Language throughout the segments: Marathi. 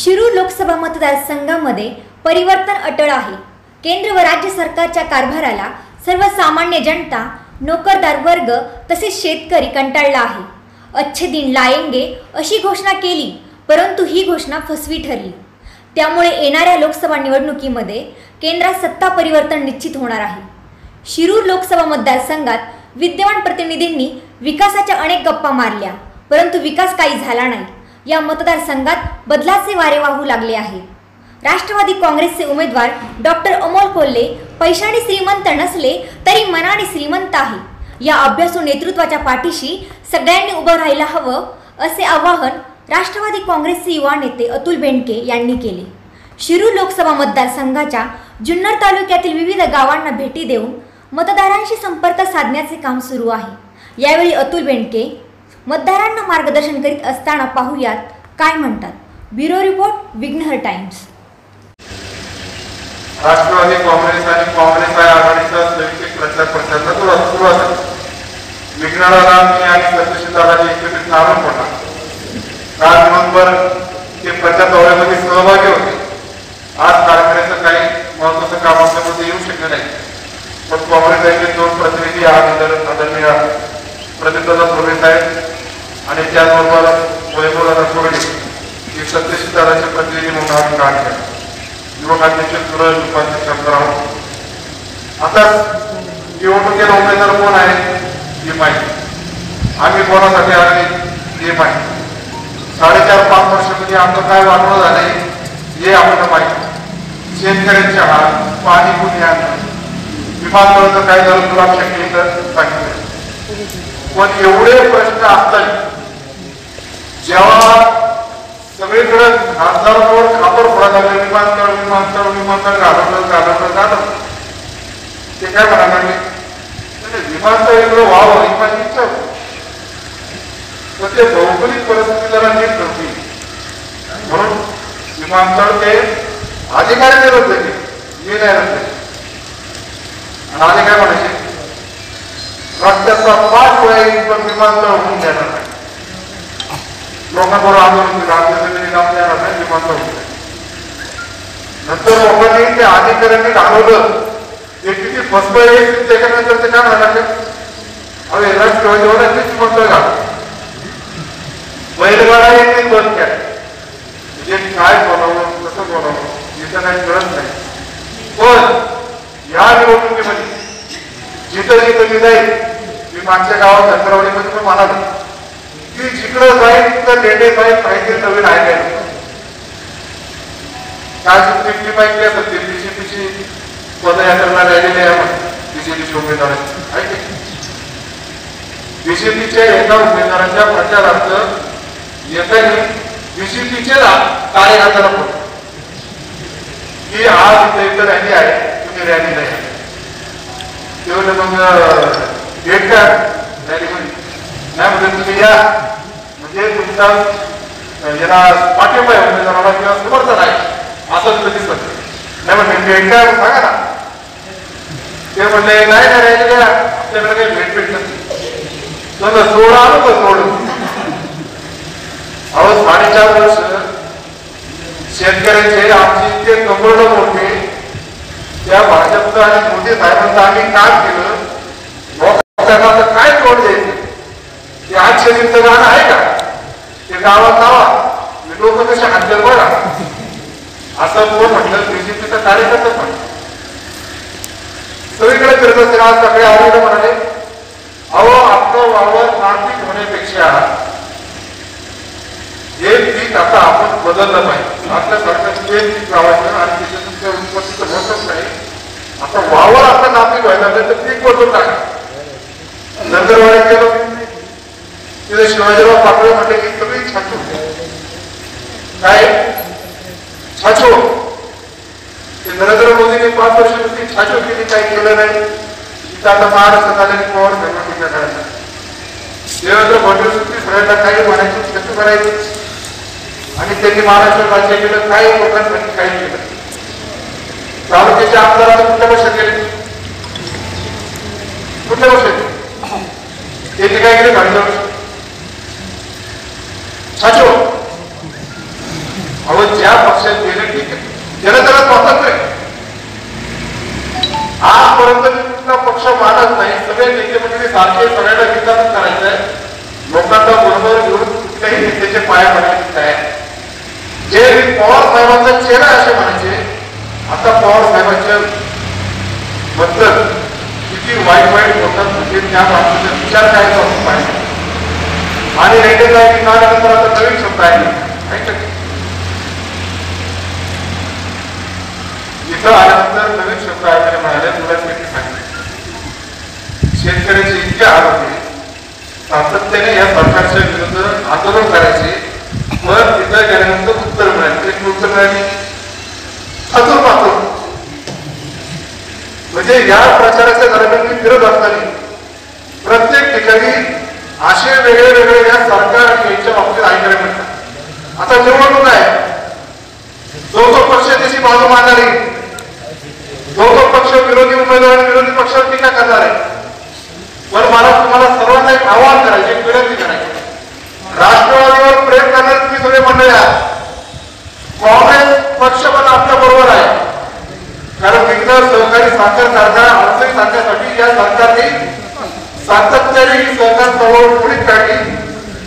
शिरूर लोकसभा मतदारसंघामध्ये परिवर्तन अटळ आहे. केंद्र व राज्य सरकारच्या कारभाराला सर्वसामान्य जनता नोकरदार वर्ग तसेच शेतकरी कंटाळला आहे. अच्छे दिन लायेंगे अशी घोषणा केली परंतु ही घोषणा फसवी ठरली. त्यामुळे येणाऱ्या लोकसभा निवडणुकीमध्ये केंद्रात सत्ता परिवर्तन निश्चित होणार आहे. शिरूर लोकसभा मतदारसंघात विद्यमान प्रतिनिधींनी विकासाच्या अनेक गप्पा मारल्या परंतु विकास काही झाला नाही. या मतदारसंघात बदलाचे वारे वाहू लागले आहे. राष्ट्रवादी काँग्रेसचे उमेदवार डॉक्टर अमोल कोल्हे पैशाने श्रीमंत नसले तरी मनाने श्रीमंत आहे. या अभ्यासू नेतृत्वाच्या पाठीशी सगळ्यांनी उभं राहायला हवं असे आवाहन राष्ट्रवादी काँग्रेसचे युवा नेते अतुल बेंडके यांनी केले. शिरू लोकसभा मतदारसंघाच्या जुन्नर तालुक्यातील विविध गावांना भेटी देऊन मतदारांशी संपर्क साधण्याचे काम सुरू आहे. यावेळी अतुल बेंडके मतदारांना मार्गदर्शन करीत असताना पाहूयात काय म्हणतात. Bureau report Vighnahar Times. Rashtravadi Congress आणि काँग्रेस आघाडीचा संयुक्त प्रचार प्रचाराला सुरुवात सुरू असेल. विघ्नाला मी आणि सत्यशीतालाची एकत्रित नावं पडणार काल दिवसभर ते प्रचार दौऱ्यामध्ये सहभागी होते. आज कारखान्याचं काही महत्वाचं काम असल्यामुळे येऊ शकले नाही. पण काँग्रेसचे दोन प्रतिनिधी आज इतर आदरणीय प्रतिनिधी थोडे साहेब आणि त्याचबरोबर वैभवदादा सोडली हे सत्यशीतालाचे प्रतिनिधी म्हणून आम्ही काम केलं. युवकांचे सुरज उपाध्यक्ष शंकरराव आता निवडणुकीला उमेदवार कोण आहे? हे माहिती आम्ही कोणासाठी आले? हे माहिती साडेचार पाच वर्षामध्ये आमचं काय वाटवं झालंय? हे आपल्याला माहिती शेतकऱ्यांचे हात पाणी कुठे आणलं? विमानतळाचं काय झालं? तुला शक्य तर सांगितलं. पण एवढे प्रश्न असतात जेव्हा सगळीकडे खासदारांवर खापर फोडा झाले विमानतळ विमानतळ विमानतळ घालवलं घालवलं घालवलं ते काय म्हणा लागले? विमानतळ इकडं व्हावं ही माझी इच्छा होती पण ते भौगोलिक परिस्थिती जरा नीट नव्हती. म्हणून विमानतळ ते अधिकारी रद्द केले मी नाही रद्द केले आणि आधी काय म्हणायचे? रस्त्याचा पाच वेळा येईल पण विमानतळ होऊन देणार नाही. लोकांबरोबर आंदोलन आंदोलन देणार नाही नंतर लोकांनी त्या अधिकाऱ्यांनी घालवलं ते किती फसबळ आहे त्याच्यानंतर ते काय म्हणाले अरे राष्ट्रवादीवर विमानतळ घाल बैलगाडा यांनी बंद केला म्हणजे काय बोलावं कसं बोलावं याचं काही कळत नाही पण या निवडणुकीमध्ये जिथं जिथं मी जाईल मी मागच्या गावात धनगरवाडीमध्ये पण म्हणालो ती जिकडं जाईल तिथं लेटे जाईल काहीतरी नवीन आहे. काय काय दिल्ली माहिती असं दिल्लीची तिची पदयात्रा राहिलेली आहे बीजेपीची उमेदवार बीजेपीच्या एका उमेदवाराच्या प्रचारार्थ येताना बीजेपीचे कार्यकर्त्याला पण की आज इथे इथं रॅली आहे तुम्ही रॅली नाही. ते मग भेट का रॅली म्हणजे नाही म्हणजे तुम्ही या म्हणजे तुमचा याला पाठिंबा आहे म्हणजे उमेदवाराला किंवा समर्थन आहे असं तुला दिसत नाही म्हणजे भेट काय सांगा ना. ते म्हणले नाही नाही द्या आपल्याकडे काही भेट भेट नसते सोडा आलो का सोडून अहो साडेचार वर्ष शेतकऱ्यांचे आमचे इतके कंबरड मोठे त्या भाजपचं आणि मोदी साहेबांचं आम्ही काम केलं. लोकांना काय तोड द्यायचं? आज शरीरचं गाणं आहे का? ते गावात लावा. लोक कसे हातले बघा असं कोण म्हटलं बीजेपीचा कार्यकर्ता पण सगळीकडे फिरत असते आज सगळे आरोग्य म्हणाले अहो आपलं वावर नागरिक होण्यापेक्षा हे पीक आता आपण बदललं पाहिजे आपल्यासारखं ते पीक लावायचं आणि त्याच्या तुमच्या उत्पत्तीचं होतच नाही आता वावर आता नापीक व्हायला लागलं तर पीक बदलून टाका नंदरवाड्यात गेलो तिथे शिवाजीराव पाटोळे म्हटले की सगळी छाछू काय छाछू ते नरेंद्र मोदींनी पाच वर्ष ती छाछू केली काही केलं नाही तिथं आता महाराष्ट्रात आल्याने पवार धर्म टीका देवेंद्र फडणवीस सगळ्यांना काही म्हणायची कसं करायची आणि त्यांनी महाराष्ट्र राज्य केलं काही लोकांसाठी काही केलं तालुक्याच्या आमदाराला कुठल्या वर्षात गेले कुठल्या वर्षात त्यांनी काय केले भांडवल वर्षी अहो ज्या साहेब म्हटले काय जे पवार साहेबांचा चेहरा असे म्हणायचे आता पवार साहेबांच्या बद्दल किती वाईट वाईट बोलतात म्हणजे त्या माणसाचा विचार काय पाहिजे. आणि रेटे साहेब काळानंतर आता नवीन शब्द आहे. इथं आल्यानंतर नवीन शब्द आहे म्हणाले तुला सांगितले शेतकऱ्याचे इतके आरोप सातत्याने या सरकारच्या विरुद्ध आंदोलन करायचे पण तिथं गेल्यानंतर उत्तर मिळाले. एक उत्तर मिळाली. अजून मात्र म्हणजे या प्रचाराच्या दरम्यान मी फिरत असताना प्रत्येक ठिकाणी असे वेगळे वेगळे या सरकार आणि यांच्या बाबतीत ऐकायला मिळतात आता निवडणूक आहे. जो तो पक्ष त्याची बाजू मांडणारी जो तो पक्ष विरोधी उमेदवार आणि विरोधी पक्षावर टीका करणार आहे पण मला तुम्हाला सर्वांना एक आवाहन करायचे एक विनंती करायची राष्ट्रवादीवर प्रेम करणार तुम्ही सगळे मंडळी आहात काँग्रेस पक्ष पण आपल्या बरोबर आहे कारण विघ्न सहकारी साखर कारखाना आंतरिक सांगण्यासाठी या सरकारने सातत्याने ही सहकार चळवळ पुढे काढली.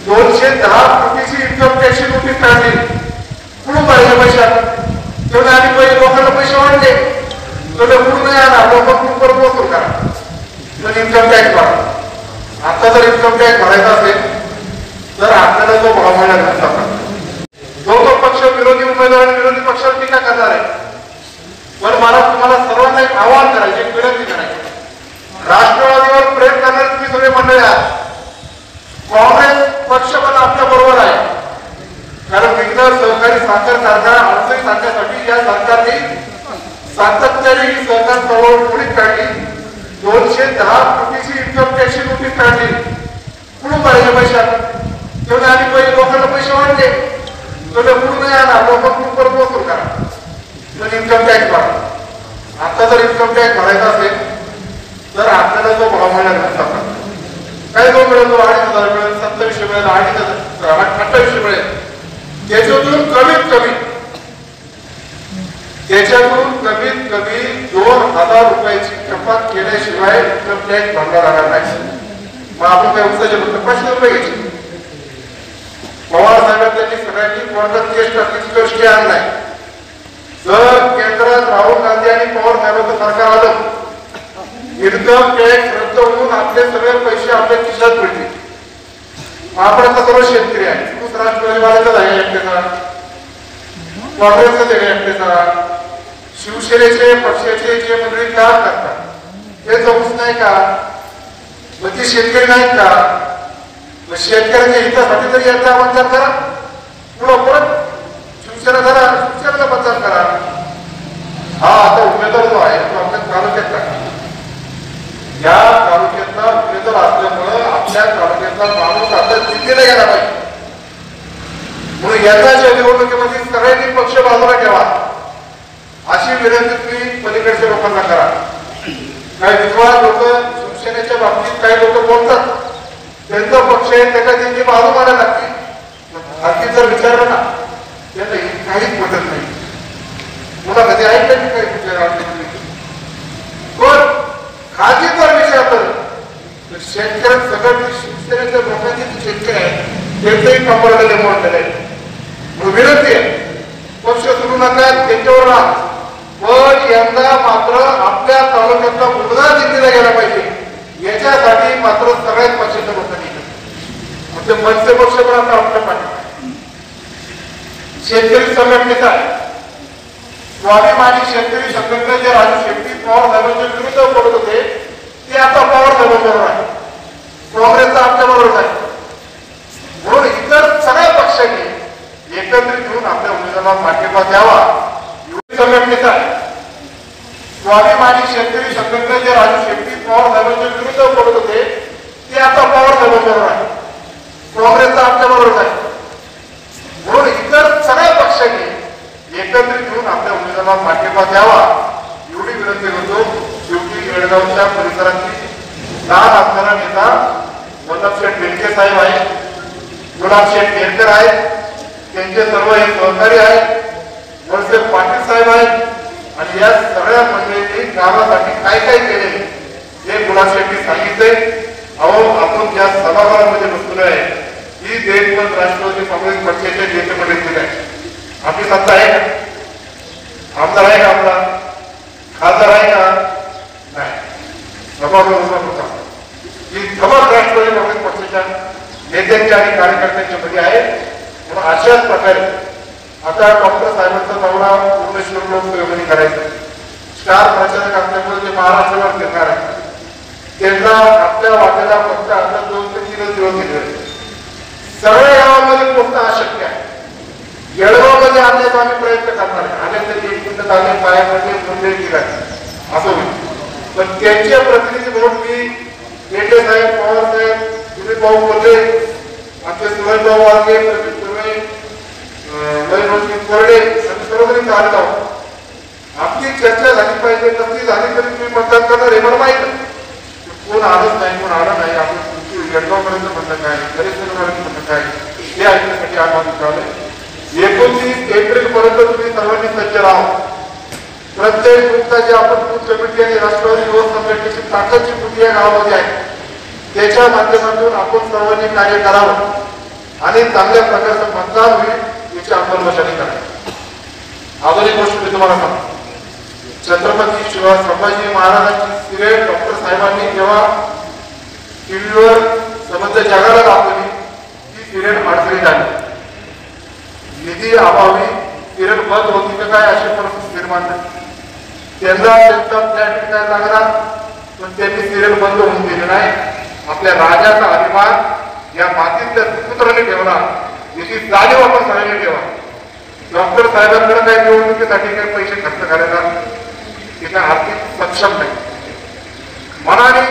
दोनशे दहा कोटीची इन्कम टॅक्सची नोटीस काढली. कुठून पाहिजे पैसा आपण तेवढे आम्ही पहिले लोकांना पैसे वाढले. तेवढे कुठून नाही आणा लोक कुठून परत वसूल करा. पण इन्कम टॅक्स भरा. आता जर इन्कम टॅक्स भरायचा असेल तर आपल्याला जो भाव मिळाला नसता जो तो पक्ष विरोधी उमेदवार विरोधी पक्षावर टीका करणार आहे. पण मला एक आवाहन करायचे एक विनंती करायची. राष्ट्रवादीवर प्रेम करणारे तुम्ही सगळे मंडळी आहात. काँग्रेस पक्ष पण आपल्या बरोबर आहे. कारण विघ्न सहकारी साखर कारखाना अडचणी सांगण्यासाठी या सरकारने सातत्याने ही सहकार चळवळ पुढे काढली. दोनशे दहा कोटीची इन्कम टॅक्सची नोटीस काढली. कुठून पाहिजे पैसे तेवढे आम्ही पहिले लोकांना पैसे वाढले. तेवढे कुठून नाही आणा लोक कुठून परत करा. पण इन्कम टॅक्स वाढला आता जर इन्कम टॅक्स भरायचा असेल तर आपल्याला जो भाव मिळाला काही जो मिळेल तो अडीच हजार मिळेल सत्तावीसशे मिळेल अडीच हजार अठ्ठावीसशे मिळेल. त्याच्यातून कमीत कमी त्याच्यातून कमीत कमी दोन हजार रुपयाची कपात केल्याशिवाय इन्कम टॅक्स भरला जाणार नाही. मग आपण काय उसाचे फक्त पाचशे रुपये घ्यायचे. पवार साहेबांनी सगळ्यांनी कोर्टात केस टाकण्याची गोष्टी आणलाय जर केंद्रात राहून गांधी आणि पवार साहेबांचं सरकार आलं इन्कम टॅक्स रद्द होऊन आपले सगळे पैसे आपल्या खिशात मिळतील आपण आता सर्व शेतकरी आहे ऊस राष्ट्रवादीवाल्याचाच आहे एकट्याचा काँग्रेसचाच आहे एकट्याचा शिवसेनेचे पक्षाचे जे मंडळी काम करतात? ते जमूच नाही का? मग ते शेतकरी नाहीत का? मग शेतकऱ्यांच्या हितासाठी तरी याचा मतदान करा. पुढं परत शिवसेना करा शिवसेनेला मतदान करा हा आता उमेदवार जो आहे तो आपल्या तालुक्यातला या तालुक्यातला उमेदवार असल्यामुळं आपल्या तालुक्यातला माणूस आता दिल्लीला गेला पाहिजे. म्हणून यंदाच्या निवडणुकीमध्ये सगळ्यांनी पक्ष बाजूला ठेवा. अशी विनंती तुम्ही पलीकडच्या लोकांना करा. काही विद्वान लोक शिवसेनेच्या बाबतीत काही लोक बोलतात. त्यांचा पक्ष आहे त्याच्या त्यांची बाजू मारायला लागते बाकी जर विचारलं ना त्याला काहीच पटत नाही. मला कधी ऐकलं की काही विचार राजनीती पण खाजगी जर विचारलं तर शेतकऱ्यात सगळं शिवसेनेच्या लोकांचे जे शेतकरी आहेत त्यांचंही कंपनीला मोडलेलं आहे विनंती आहे पक्ष सुरू नका त्यांच्यावर राहा पण यंदा मात्र आपल्या तालुक्यातला मुलगा जिंकला गेला पाहिजे याच्यासाठी मात्र सगळ्यात पक्षाच्या लोकांनी म्हणजे मनसे पक्ष पण आता आपल्या पाठी शेतकरी संघटनेचा स्वाभिमानी शेतकरी संघटनेचे राजू शेतकरी पवार साहेबांच्या विरुद्ध बोलत होते ते आता पवार साहेबांबरोबर आहे काँग्रेसचा आमच्या बरोबर आहे म्हणून इतर सगळ्या पक्षांनी एकत्रित येऊन आपल्या उमेदवाराला पाठिंबा द्यावा एवढी संघटनेचा आहे स्वाभिमानी शेतकरी संघटनेचे राजू शेट्टी पवार साहेबांच्या विरुद्ध बोलत होते ते आता पवार साहेबांबरोबर आहे काँग्रेसचा आमच्या बरोबर आहे म्हणून इतर सगळ्या पक्षांनी एकत्रित येऊन पाठिंबा द्यावा. एवढी विनंती करतो शेवटी येळगावच्या परिसरातील लहान असणारा नेता वल्लभशेठ बेनके साहेब आहेत गुलाबशेठ केरकर आहेत त्यांचे सर्व हे सहकारी आहेत वळसे पाटील साहेब आहेत आणि या सगळ्या मंडळींनी गावासाठी काय काय केले हे गुलाबशेट्टी सांगितले. अहो आपण ज्या सभागृहामध्ये बसलो आहे ही देशभर राष्ट्रवादी काँग्रेस पक्षाचे नेते मंडळीतील आहे. आपली सत्ता आहे का? आहे का आपला. खासदार आहे का नाही. सभागृह होता ही धमक राष्ट्रवादी काँग्रेस पक्षाच्या नेत्यांच्या आणि कार्यकर्त्यांच्या मध्ये आहे. म्हणून अशाच प्रकारे आता डॉक्टर साहेबांचा दौरा भुवनेश्वर लोक करायचा. स्टार प्रचारक असल्यामुळे ते महाराष्ट्रावर फिरणार आहे त्यांना आपल्या वाट्याला फक्त आता दोन ते तीनच दिवस दिले सगळ्या गावामध्ये पोहोचणं अशक्य आहे. येळगावमध्ये आणण्याचा आम्ही प्रयत्न करणार आहे. आले तरी एक मिनिट आले पायामध्ये मुंबई ठिकाणी असं होईल. पण त्यांचे प्रतिनिधी म्हणून मी पेटे साहेब पवार साहेब दिलीप भाऊ बोलले आमचे सुरेश भाऊ वागे प्रवीण सुरे वैभवजी कोरडे आम्ही सर्वजणी चालत आहोत. आपली चर्चा झाली पाहिजे नसली झाली तरी तुम्ही मतदान करणार हे मला माहीत कोण आलंच नाही कोण आलं नाही आपण तुमची येडगावपर्यंत म्हणणं काय गणेशनगरपर्यंत म्हणणं काय हे ऐकण्यासाठी आम्हाला विचारलंय एकोणतीस एप्रिल पर्यंत तुम्ही सर्वांनी सज्ज राहा. प्रत्येक तुमचा जे आपण बूथ कमिटी आणि राष्ट्रवादी युवक संघटनेची ताकदची कृती या गावामध्ये आहे त्याच्या माध्यमातून आपण सर्वांनी कार्य करावं आणि चांगल्या प्रकारचं मतदान होईल याची अंमलबजावणी करा अजून एक गोष्ट मी तुम्हाला सांगतो. छत्रपती शिवाय संभाजी महाराजांची सिरेट डॉक्टर साहेबांनी जेव्हा टीव्हीवर समज जगाला दाखवली ती सिरेट अडचणी झाली निधी अभावी सिरियल बंद होती का काय अशी परिस्थिती निर्माण झाली. त्यांना त्यांचा फ्लॅट काय लागला पण त्यांनी सिरियल बंद होऊन दिली नाही. आपल्या राजाचा अभिमान या मातीतल्या सुपुत्राने ठेवला. याची जाणीव आपण सगळ्यांनी ठेवा. डॉक्टर साहेबांकडे काही निवडणुकीसाठी काही पैसे खर्च करायला तिथे आर्थिक सक्षम नाही. मनाने